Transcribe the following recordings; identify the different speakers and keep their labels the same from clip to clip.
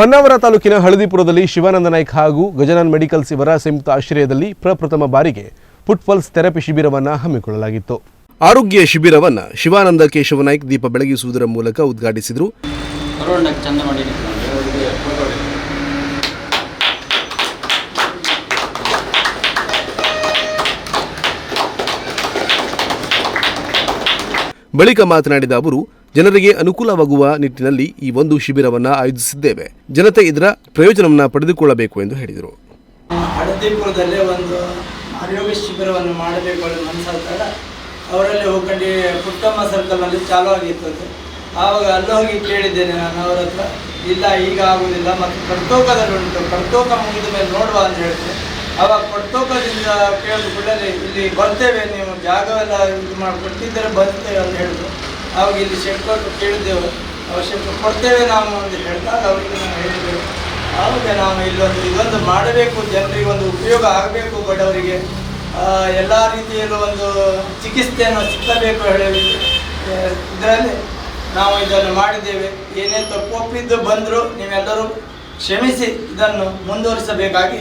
Speaker 1: ಹೊನ್ನಾವರ ತಾಲೂಕಿನ ಹಳದಿಪುರದಲ್ಲಿ ಶಿವಾನಂದ ನಾಯ್ಕ ಹಾಗೂ ಗಜಾನನ್ ಮೆಡಿಕಲ್ಸ್ ಇವರ ಸಂಯುಕ್ತ ಆಶ್ರಯದಲ್ಲಿ ಪ್ರಪ್ರಥಮ ಬಾರಿಗೆ ಫುಟ್ ಪಲ್ಸ್ ಥೆರಪಿ ಶಿಬಿರವನ್ನು ಹಮ್ಮಿಕೊಳ್ಳಲಾಗಿತ್ತು ಆರೋಗ್ಯ ಶಿಬಿರವನ್ನು ಶಿವಾನಂದ ಕೇಶವ ನಾಯ್ಕ್ ದೀಪ ಬೆಳಗಿಸುವುದರ ಮೂಲಕ ಉದ್ಘಾಟಿಸಿದರು. ಬಳಿಕ ಮಾತನಾಡಿದ ಅವರು ಜನರಿಗೆ ಅನುಕೂಲವಾಗುವ ನಿಟ್ಟಿನಲ್ಲಿ ಈ ಒಂದು ಶಿಬಿರವನ್ನು ಆಯೋಜಿಸಿದ್ದೇವೆ. ಜನತೆ ಇದರ ಪ್ರಯೋಜನವನ್ನು ಪಡೆದುಕೊಳ್ಳಬೇಕು ಎಂದು ಹೇಳಿದರು.
Speaker 2: ಹಳದಿಪುರದಲ್ಲೇ ಒಂದು ಆರೋಗ್ಯ ಶಿಬಿರವನ್ನು ಮಾಡಬೇಕು ಅನ್ನೋ ಮನಸ್ಸಾದಾಗ ಅವರಲ್ಲಿ ಹೋಗ್ಕೊಂಡು ಪುಟ್ಟಮ್ಮ ಸರ್ಕಲ್ನಲ್ಲಿ ಚಾಲು ಆಗಿತ್ತು ಆವಾಗ ಅಲ್ಲಿ ಹೋಗಿ ಕೇಳಿದ್ದೇನೆ ನಾನು ಅವರ ಹತ್ರ, ಇಲ್ಲ, ಈಗ ಆಗುವುದಿಲ್ಲ ಮತ್ತು ಕಡ್ತೋಕದಲ್ಲಿ ಉಂಟು ಕಡ್ತೋಕ ಮುಗಿದ ಮೇಲೆ ನೋಡುವ ಅಂತ ಹೇಳ್ತೇನೆ ಆವಾಗ ಕಡ್ತೋಕದಿಂದ ಕೇಳಿದ ಕೂಡಲೇ ಇಲ್ಲಿ ಬರ್ತೇವೆ, ನೀವು ಜಾಗವೆಲ್ಲ ಇದು ಮಾಡಿ ಕೊಟ್ಟಿದ್ದರೆ ಬರ್ತೇವೆ ಅಂತ ಹೇಳಿದ್ರು. ಆವಾಗ ಇಲ್ಲಿ ಶೆಡ್ ಕೊಟ್ಟು ಅವ್ರು ಅವಶ್ಯಕ ಕೊಡ್ತೇವೆ ನಾವು ಅಂತ ಹೇಳ್ತಾರೆ ಅವರಿಗೆ ನಾವು ಹೇಳಿದ್ದೆವು ಆವಾಗ ನಾವು ಇಲ್ಲೊಂದು ಇದೊಂದು ಮಾಡಬೇಕು, ಜನರಿಗೆ ಒಂದು ಉಪಯೋಗ ಆಗಬೇಕು ಬಡವರಿಗೆ. ಎಲ್ಲ ರೀತಿಯಲ್ಲೂ ಒಂದು ಚಿಕಿತ್ಸೆಯನ್ನು ಸಿಕ್ಕಬೇಕು ಹೇಳಿ ಇದರಲ್ಲಿ ನಾವು ಇದನ್ನು ಮಾಡಿದ್ದೇವೆ. ಏನೇ ತಪ್ಪೊಪ್ಪಿದ್ದು ಬಂದರೂ ನೀವೆಲ್ಲರೂ ಕ್ಷಮಿಸಿ, ಇದನ್ನು ಮುಂದುವರಿಸಬೇಕಾಗಿ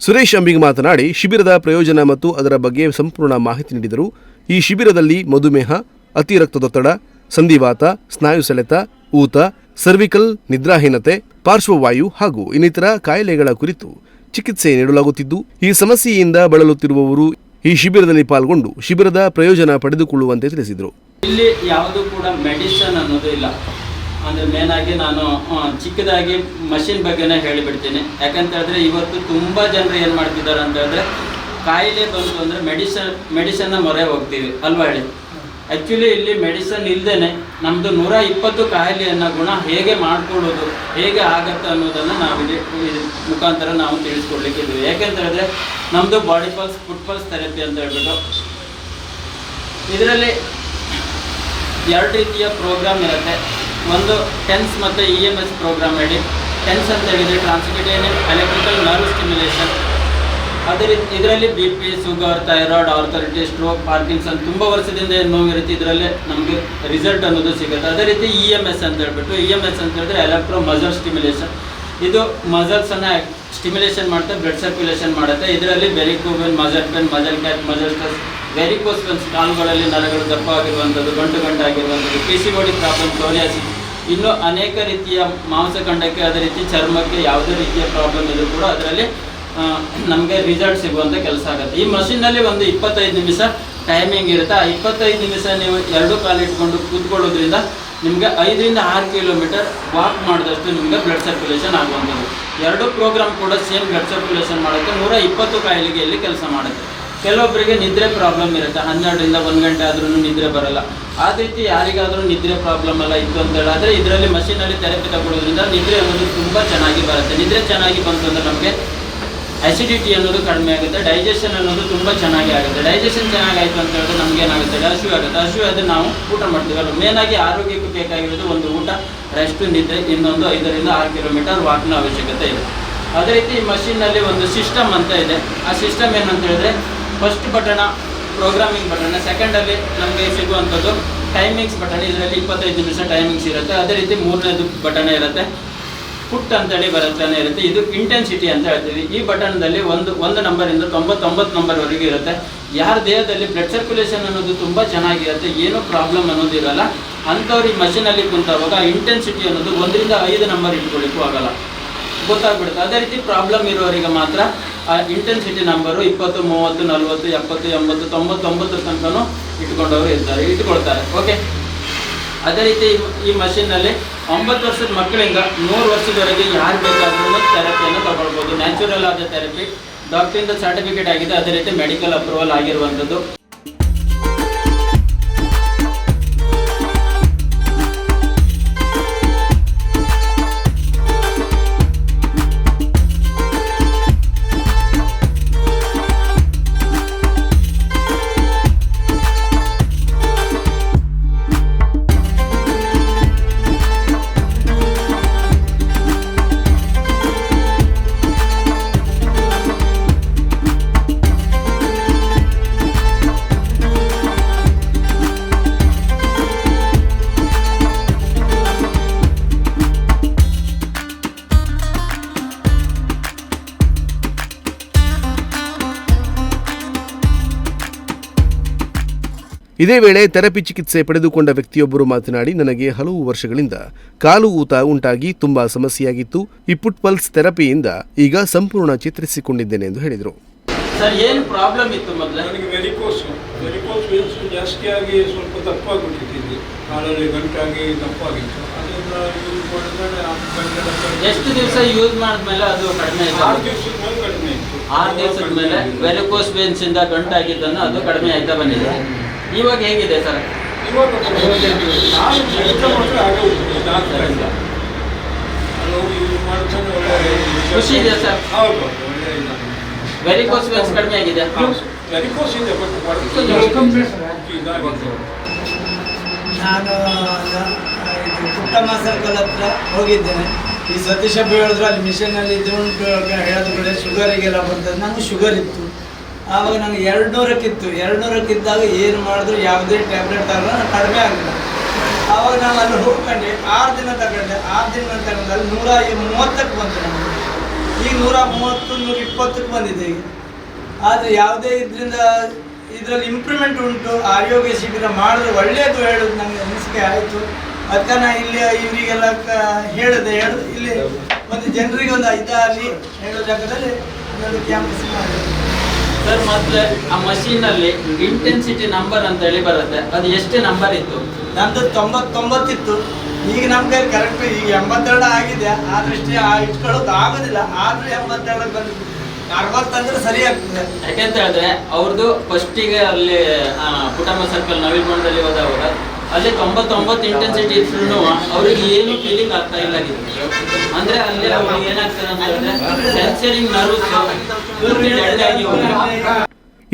Speaker 1: ಸುರೇಶ್ ಅಂಬಿಗ್ ಮಾತನಾಡಿ, ಶಿಬಿರದ ಪ್ರಯೋಜನ ಮತ್ತು ಅದರ ಬಗ್ಗೆ ಸಂಪೂರ್ಣ ಮಾಹಿತಿ ನೀಡಿದರು. ಈ ಶಿಬಿರದಲ್ಲಿ ಮಧುಮೇಹ, ಅತಿ ರಕ್ತದೊತ್ತಡ ಸಂಧಿವಾತ, ಸ್ನಾಯು ಸೆಳೆತ, ಊತ ಸರ್ವಿಕಲ್ ನಿದ್ರಾಹೀನತೆ, ಪಾರ್ಶ್ವವಾಯು ಹಾಗೂ ಇನ್ನಿತರ ಕಾಯಿಲೆಗಳ ಕುರಿತು ಚಿಕಿತ್ಸೆ ನೀಡಲಾಗುತ್ತಿದ್ದು, ಈ ಸಮಸ್ಯೆಯಿಂದ ಬಳಲುತ್ತಿರುವವರು ಈ ಶಿಬಿರದಲ್ಲಿ ಪಾಲ್ಗೊಂಡು ಶಿಬಿರದ ಪ್ರಯೋಜನ ಪಡೆದುಕೊಳ್ಳುವಂತೆ ತಿಳಿಸಿದರು.
Speaker 3: ಇಲ್ಲಿ ಯಾವುದು ಕೂಡ ಮೆಡಿಸನ್ ಅನ್ನೋದು ಇಲ್ಲ. ಅಂದರೆ ಮೇನ್ ಆಗಿ ನಾನು ಚಿಕ್ಕದಾಗಿ ಮಷಿನ್ ಬಗ್ಗೆನೇ ಹೇಳಿಬಿಡ್ತೀನಿ. ಯಾಕಂತ ಹೇಳಿದ್ರೆ ಇವತ್ತು ತುಂಬ ಜನರು ಏನು ಮಾಡ್ತಿದ್ದಾರೆ ಅಂತ ಹೇಳಿದ್ರೆ ಕಾಯಿಲೆ ಬಂತು ಅಂದರೆ ಮೆಡಿಸನ್ ಮೆಡಿಸನ್ನ ಮೊರೆ ಹೋಗ್ತೀವಿ. ಅಲ್ವಾ ಹೇಳಿ? ಆ್ಯಕ್ಚುಲಿ ಇಲ್ಲಿ ಮೆಡಿಸನ್ ಇಲ್ಲದೇ ನಮ್ಮದು ನೂರ ಇಪ್ಪತ್ತು ಕಾಯಿಲೆಯನ್ನು ಗುಣ ಹೇಗೆ ಮಾಡ್ಕೊಳ್ಳೋದು, ಹೇಗೆ ಆಗತ್ತೆ ಅನ್ನೋದನ್ನು ನಾವಿಲ್ಲಿ ಮುಖಾಂತರ ನಾವು ತಿಳಿಸ್ಕೊಡ್ಲಿಕ್ಕೆ ಇದ್ದೀವಿ. ಯಾಕೆಂತ ಹೇಳಿದ್ರೆ ನಮ್ಮದು body pulse foot pulse therapy ಅಂತ ಹೇಳ್ಬಿಟ್ಟು. ಇದರಲ್ಲಿ ಎರಡು ರೀತಿಯ ಪ್ರೋಗ್ರಾಮ್ ಇರುತ್ತೆ. ಒಂದು ಟೆನ್ಸ್ ಮತ್ತು ಇ ಎಂ ಎಸ್ ಪ್ರೋಗ್ರಾಮ್ ಹೇಳಿ. ಟೆನ್ಸ್ ಅಂತ ಹೇಳಿದರೆ ಟ್ರಾನ್ಸ್ಮಿಟೇನಿಯನ್ ಎಲೆಕ್ಟ್ರಿಕಲ್ ಅದೇ ಇದರಲ್ಲಿ B P, sugar, thyroid, arthritis, stroke, Parkinson ತುಂಬ ವರ್ಷದಿಂದ ಏನು ನೋವಿರುತ್ತೆ ಇದರಲ್ಲಿ ನಮಗೆ ರಿಸಲ್ಟ್ ಅನ್ನೋದು ಸಿಗುತ್ತೆ. ಅದೇ ರೀತಿ ಇ ಎಂ ಎಸ್ ಅಂತ ಹೇಳ್ಬಿಟ್ಟು ಇ ಎಂ ಎಸ್ ಅಂತ ಹೇಳಿದ್ರೆ ಎಲೆಕ್ಟ್ರೋ ಮಸಲ್ ಸ್ಟಿಮ್ಯುಲೇಷನ್ ಇದು ಮಸಲ್ಸನ್ನು ಸ್ಟಿಮ್ಯುಲೇಷನ್ ಮಾಡುತ್ತೆ ಬ್ಲಡ್ ಸರ್ಕ್ಯುಲೇಷನ್ ಮಾಡುತ್ತೆ. ಇದರಲ್ಲಿ ಬೆರಿಕೋವೆನ್ muscle pain muscle cat muscle stress varicose veins ಕಾಲುಗಳಲ್ಲಿ ನರಗಳು ದಪ್ಪ ಆಗಿರುವಂಥದ್ದು ಗಂಟು ಗಂಟು ಆಗಿರುವಂಥದ್ದು P C body problem psoriasis ಇನ್ನೂ ಅನೇಕ ರೀತಿಯ ಮಾಂಸಖಂಡಕ್ಕೆ ಅದೇ ರೀತಿ ಚರ್ಮಕ್ಕೆ ಯಾವುದೇ ರೀತಿಯ ಪ್ರಾಬ್ಲಮ್ ಇದ್ದರೂ ಕೂಡ ಅದರಲ್ಲಿ ನಮಗೆ ರಿಸಲ್ಟ್ ಸಿಗುವಂಥ ಕೆಲಸ ಆಗುತ್ತೆ. ಈ ಮಷಿನ್ನಲ್ಲಿ ಒಂದು ಇಪ್ಪತ್ತೈದು ನಿಮಿಷ ಟೈಮಿಂಗ್ ಇರುತ್ತೆ. ಆ ಇಪ್ಪತ್ತೈದು ನಿಮಿಷ ನೀವು ಎರಡು ಕಾಲು ಇಟ್ಕೊಂಡು ಕೂತ್ಕೊಳ್ಳೋದ್ರಿಂದ ನಿಮಗೆ ಐದರಿಂದ ಆರು ಕಿಲೋಮೀಟರ್ ವಾಕ್ ಮಾಡಿದಷ್ಟು ನಿಮಗೆ ಬ್ಲಡ್ ಸರ್ಕ್ಯುಲೇಷನ್ ಆಗುವಂಥದ್ದು. ಎರಡು ಪ್ರೋಗ್ರಾಮ್ ಕೂಡ ಸೇಮ್ ಬ್ಲಡ್ ಸರ್ಕ್ಯುಲೇಷನ್ ಮಾಡುತ್ತೆ ನೂರ ಇಪ್ಪತ್ತು ಕಾಯಿಲೆಗೆ ಇಲ್ಲಿ ಕೆಲಸ ಮಾಡುತ್ತೆ. ಕೆಲವೊಬ್ಬರಿಗೆ ನಿದ್ರೆ ಪ್ರಾಬ್ಲಮ್ ಇರುತ್ತೆ. ಹನ್ನೆರಡರಿಂದ ಒಂದು ಗಂಟೆ ಆದ್ರೂ ನಿದ್ರೆ ಬರಲ್ಲ. ಆ ರೀತಿ ಯಾರಿಗಾದರೂ ನಿದ್ರೆ ಪ್ರಾಬ್ಲಮ್ ಎಲ್ಲ ಇತ್ತು ಅಂತ ಹೇಳಿದ್ರೆ ಇದರಲ್ಲಿ ಮಷೀನಲ್ಲಿ ಥೆರಪಿ ತಗೊಳ್ಳೋದ್ರಿಂದ ನಿದ್ರೆ ಅನ್ನೋದು ತುಂಬ ಚೆನ್ನಾಗಿ ಬರುತ್ತೆ. ನಿದ್ರೆ ಚೆನ್ನಾಗಿ ಬಂತು ಅಂದರೆ ನಮಗೆ ಅಸಿಡಿಟಿ ಅನ್ನೋದು ಕಡಿಮೆ ಆಗುತ್ತೆ ಡೈಜೆಷನ್ ಅನ್ನೋದು ತುಂಬ ಚೆನ್ನಾಗಿ ಆಗುತ್ತೆ. ಡೈಜೆಷನ್ ಚೆನ್ನಾಗಾಯಿತು ಅಂತ ಹೇಳಿದ್ರೆ ನಮ್ಗೆ ಏನಾಗುತ್ತೆ ಹಸಿವು ಆಗುತ್ತೆ. ಹಸಿವು ಆದರೆ ನಾವು ಊಟ ಮಾಡ್ತೀವಲ್ಲ ಮೇನ್ ಆಗಿ ಆರೋಗ್ಯಕ್ಕೆ ಬೇಕಾಗಿರೋದು ಒಂದು ಊಟ ರೆಸ್ಟ್ ನಿದ್ರೆ ಇನ್ನೊಂದು ಐದರಿಂದ ಆರು ಕಿಲೋಮೀಟರ್ ವಾಕ್ನ ಅವಶ್ಯಕತೆ ಇದೆ. ಅದೇ ರೀತಿ ಈ ಮಷೀನಲ್ಲಿ ಒಂದು ಸಿಸ್ಟಮ್ ಅಂತ ಇದೆ. ಆ ಸಿಸ್ಟಮ್ ಏನಂತ ಹೇಳಿದ್ರೆ ಫಸ್ಟ್ ಬಟನ ಪ್ರೋಗ್ರಾಮಿಂಗ್ ಬಟನ್ ಸೆಕೆಂಡಲ್ಲಿ ನಮಗೆ ಸಿಗುವಂಥದ್ದು ಟೈಮಿಂಗ್ಸ್ ಬಟನ್ ಇದರಲ್ಲಿ ಇಪ್ಪತ್ತೈದು ನಿಮಿಷ ಟೈಮಿಂಗ್ಸ್ ಇರುತ್ತೆ. ಅದೇ ರೀತಿ ಮೂರನೇದು ಬಟನ್ ಇರುತ್ತೆ. ಪುಟ್ ಅಂತೇಳಿ ಬರುತ್ತಾನೆ ಇರುತ್ತೆ. ಇದು ಇಂಟೆನ್ಸಿಟಿ ಅಂತ ಹೇಳ್ತೀವಿ. ಈ ಬಟನ್ದಲ್ಲಿ ಒಂದು ಒಂದು ನಂಬರಿಂದ ತೊಂಬತ್ತೊಂಬತ್ತು ನಂಬರ್ವರೆಗೂ ಇರುತ್ತೆ. ಯಾರ ದೇಹದಲ್ಲಿ ಬ್ಲಡ್ ಸರ್ಕ್ಯುಲೇಷನ್ ಅನ್ನೋದು ತುಂಬ ಚೆನ್ನಾಗಿರುತ್ತೆ, ಏನೂ ಪ್ರಾಬ್ಲಮ್ ಅನ್ನೋದು ಇರಲ್ಲ. ಅಂಥವ್ರು ಈ ಮಷಿನಲ್ಲಿ ಕುಂತಾವಾಗ ಇಂಟೆನ್ಸಿಟಿ ಅನ್ನೋದು ಒಂದರಿಂದ ಐದು ನಂಬರ್ ಇಟ್ಕೊಳ್ಳಿಕ್ಕೂ ಆಗಲ್ಲ. ಗೊತ್ತಾಗ್ಬಿಡುತ್ತೆ. ಅದೇ ರೀತಿ ಪ್ರಾಬ್ಲಮ್ ಇರೋರಿಗೆ ಮಾತ್ರ ಆ ಇಂಟೆನ್ಸಿಟಿ ನಂಬರು ಇಪ್ಪತ್ತು, ಮೂವತ್ತು, ನಲ್ವತ್ತು, ಎಪ್ಪತ್ತು, ಎಂಬತ್ತು, ತೊಂಬತ್ತೊಂಬತ್ತು ತನಕನೂ ಇಟ್ಕೊಂಡವರು ಇರ್ತಾರೆ, ಇಟ್ಕೊಳ್ತಾರೆ. ಓಕೆ ಅದೇ ರೀತಿ ಈ- ಮಷೀನ್ನಲ್ಲಿ ಒಂಬತ್ತು ವರ್ಷದ ಮಕ್ಕಳಿಂದ ಮೂರು ವರ್ಷದವರೆಗೆ ಯಾರು ಬೇಕಾದ್ರೂ ಥೆರಪಿಯನ್ನು ತಗೊಳ್ಬೋದು. ನ್ಯಾಚುರಲ್ ಆದ ಥೆರಪಿ ಡಾಕ್ಟ್ರಿಂದ ಸರ್ಟಿಫಿಕೇಟ್ ಆಗಿದೆ, ಅದೇ ರೀತಿ ಮೆಡಿಕಲ್ ಅಪ್ರೂವಲ್ ಆಗಿರುವಂಥದ್ದು.
Speaker 1: ಇದೇ ವೇಳೆ ಥೆರಪಿ ಚಿಕಿತ್ಸೆ ಪಡೆದುಕೊಂಡ ವ್ಯಕ್ತಿಯೊಬ್ಬರು ಮಾತನಾಡಿ ನನಗೆ ಹಲವು ವರ್ಷಗಳಿಂದ ಕಾಲು ಊತ ಉಂಟಾಗಿ ತುಂಬಾ ಸಮಸ್ಯೆಯಾಗಿತ್ತು. ಈ ಪುಟ್ ಪಲ್ಸ್ ಥೆರಪಿಯಿಂದ ಈಗ ಸಂಪೂರ್ಣ ಚಿತ್ರಿಸಿಕೊಂಡಿದ್ದೇನೆ ಎಂದು ಹೇಳಿದರು.
Speaker 3: ಸರ್ ಏನು ಪ್ರಾಬ್ಲಮ್ ಇತ್ತು ಮೊದಲೇ?
Speaker 4: ನನಗೆ ವೆರಿಕೋಸ್. ವೆರಿಕೋಸ್ ವೇನ್ಸ್ ಜಾಸ್ತಿ ಆಗಿ ಸ್ವಲ್ಪ ದಪ್ಪಾಗ್ಬಿಟ್ಟಿದ್ದೀನಿ ಕಾಲಲ್ಲಿ ಗಂಟಾಗಿ ದಪ್ಪಾಗಿತ್ತು ಅದನ್ನ ಯೂಸ್ ಮಾಡಿದ್ರೆ ಆ ಗಂಟೆಲ್ಲ
Speaker 3: ಎಷ್ಟು ದಿವಸ ಯೂಸ್ ಮಾಡಿದ್ಮೇಲೆ ಅದು ಕಡಿಮೆ
Speaker 4: ಆರು
Speaker 3: ಆಯ್ತು
Speaker 4: ದಿವಸದ ಮೇಲೆ ಕಡಿಮೆ ಇತ್ತು
Speaker 3: ಆರು ದಿವಸದ ಮೇಲೆ ವೆರಿಕೋಸ್ ವೇನ್ಸ್ ಇಂದ ಗಂಟಾಗಿದ್ದನ್ನು ಅದು ಕಡಿಮೆ ಆಯ್ತಾ ಬಂದಿದೆ? ಇವಾಗ ಹೇಗಿದೆ ಸರ್?
Speaker 4: ಇವಾಗ ನಾನು ಮೆಡಿಕಲ್ ಮಾತ್ರ ಹಾಗೆ ಹೋಗ್ತೀನಿ ಆಗ್ತಾ ಇಲ್ಲ. ಅಲ್ಲಿ ಹೋಗಿ ಯೂಸ್ ಮಾಡ್ತಾನೆ ಒಳ್ಳೆ
Speaker 3: ಖುಷಿ ಇದೆ ಸರ್?
Speaker 4: ಹೌದು ಒಳ್ಳೆ ಇಲ್ಲ
Speaker 3: ವೆರಿಕೋಸ್ ವೇನ್ಸ್ ಕಡಿಮೆ ಆಗಿದೆ.
Speaker 4: ವೆರಿಕೋಸ್ ಇದೆ ಬಟ್
Speaker 2: ನಾನು ಇದು ಪುಟ್ಟಮ್ಮ ಸರ್ಕಲ್ ಹತ್ರ ಹೋಗಿದ್ದೇನೆ. ಈ ಸತೀಶ್ ಹಬ್ಬ ಹೇಳಿದ್ರು ಅಲ್ಲಿ ಮಿಷನಲ್ಲಿ ಇದು ಉಂಟು ಹೇಳಿದ್ರು ಹೇಳಿದ ಕಡೆ ಶುಗರಿಗೆಲ್ಲ ಬರ್ತದೆ ನನಗೆ ಶುಗರ್ ಇತ್ತು. ಆವಾಗ ನನಗೆ ಎರಡು ನೂರಕ್ಕಿತ್ತು ಎರಡು ನೂರಕ್ಕಿದ್ದಾಗ ಏನು ಮಾಡಿದ್ರು ಯಾವುದೇ ಟ್ಯಾಬ್ಲೆಟ್ ತಗೊಂಡು ಕಡಿಮೆ ಆಗಲಿಲ್ಲ ಆವಾಗ ನಾನು ಅಲ್ಲಿ ಹೋಗ್ಕೊಂಡೆ ಆರು ದಿನ ತಗೊಂಡೆ. ಆರು ದಿನ ತಗೊಂಡಾಗ ಅಲ್ಲಿ ನೂರ ಮೂವತ್ತಕ್ಕೆ ಬಂತು ನನಗೆ ಈಗ ನೂರ ಮೂವತ್ತು ನೂರ ಇಪ್ಪತ್ತಕ್ಕೆ ಬಂದಿದೆ ಈಗ. ಆದರೆ ಯಾವುದೇ ಇದರಿಂದ ಇದರಲ್ಲಿ ಇಂಪ್ರೂವ್ಮೆಂಟ್ ಉಂಟು. ಆರೋಗ್ಯ ಶಿಬಿರ ಮಾಡಿದ್ರೆ ಒಳ್ಳೆಯದು ಹೇಳೋದು ನನಗೆ ಅನಿಸಿಕೆ ಆಯಿತು. ಅದಕ್ಕೆ ನಾನು ಇಲ್ಲಿ ಇವರಿಗೆಲ್ಲ ಹೇಳಿದೆ ಹೇಳು. ಇಲ್ಲಿ ಒಂದು ಜನರಿಗೆ ಒಂದು ಇದಾಗಲಿ ಹೇಳೋ ಜಾಗದಲ್ಲಿ ಕ್ಯಾಂಪಸ್ ಮಾಡಿದೆ.
Speaker 3: ಸರ್ ಮತ್ತೆ ಆ ಮಷೀನ್ ಅಲ್ಲಿ ಇಂಟೆನ್ಸಿಟಿ ನಂಬರ್ ಅಂತ ಹೇಳಿ ಬರುತ್ತೆ. ಅದು ಎಷ್ಟು ನಂಬರ್ ಇತ್ತು?
Speaker 2: ನಂದು ತೊಂಬತ್ತೊಂಬತ್ತಿತ್ತು ಈಗ ನಮ್ಮ ಕೈ ಕರೆಕ್ಟ್ ಈಗ ಎಂಬತ್ತೆರಡು ಆಗಿದೆ. ಆ ಇಟ್ಕೊಳ್ಳೋಕೆ ಆಗೋದಿಲ್ಲ. ಆದ್ರೂ ಎಂಬತ್ತೆರಡು ಬಂದು ಅರವತ್ತಂದ್ರೆ ಸರಿ ಆಗ್ತದೆ.
Speaker 3: ಯಾಕೆಂತ ಹೇಳಿದ್ರೆ ಅವ್ರದ್ದು ಫಸ್ಟಿಗೆ ಅಲ್ಲಿ ಕುಟುಂಬ ಸರ್ಕಲ್ ಸರ್ಕಲ್ ಮಂಡಳಿ ಹೋದವಾಗ ಅಲ್ಲಿ ತೊಂಬತ್ತೊಂಬತ್ತು ಇಂಟೆನ್ಸಿಟಿ ಇದ್ರು ಅವ್ರಿಗೆ ಏನು ಫೀಲಿಂಗ್ ಆಗ್ತಾ ಇಲ್ಲ. ಅಂದ್ರೆ ಅಲ್ಲಿ ಅವ್ರಿಗೆ ಏನಾಗ್ತದೆ ಅಂತ ಸೆನ್ಸರಿಂಗ್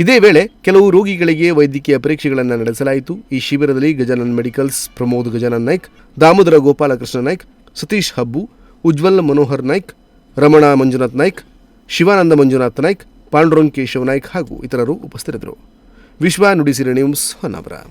Speaker 1: ಇದೇ ವೇಳೆ ಕೆಲವು ರೋಗಿಗಳಿಗೆ ವೈದ್ಯಕೀಯ ಪರೀಕ್ಷೆಗಳನ್ನು ನಡೆಸಲಾಯಿತು. ಈ ಶಿಬಿರದಲ್ಲಿ ಗಜಾನನ್ ಮೆಡಿಕಲ್ಸ್ ಪ್ರಮೋದ್ ಗಜಾನನ್ ನಾಯ್ಕ್, ದಾಮೋದರ ಗೋಪಾಲಕೃಷ್ಣ ನಾಯ್ಕ್, ಸತೀಶ್ ಹಬ್ಬು, ಉಜ್ವಲ್ ಮನೋಹರ್ ನಾಯ್ಕ್, ರಮಣ ಮಂಜುನಾಥ್ ನಾಯ್ಕ್, ಶಿವಾನಂದ ಮಂಜುನಾಥ್ ನಾಯ್ಕ್ ಪಾಂಡುರಂಗ್ ಕೇಶವ್ ನಾಯ್ಕ್ ಹಾಗೂ ಇತರರು ಉಪಸ್ಥಿತರಿದ್ದರು. ವಿಶ್ವ ನುಡಿಸಿರಿ ನ್ಯೂಸ್ ಹೊನ್ನಾವರ.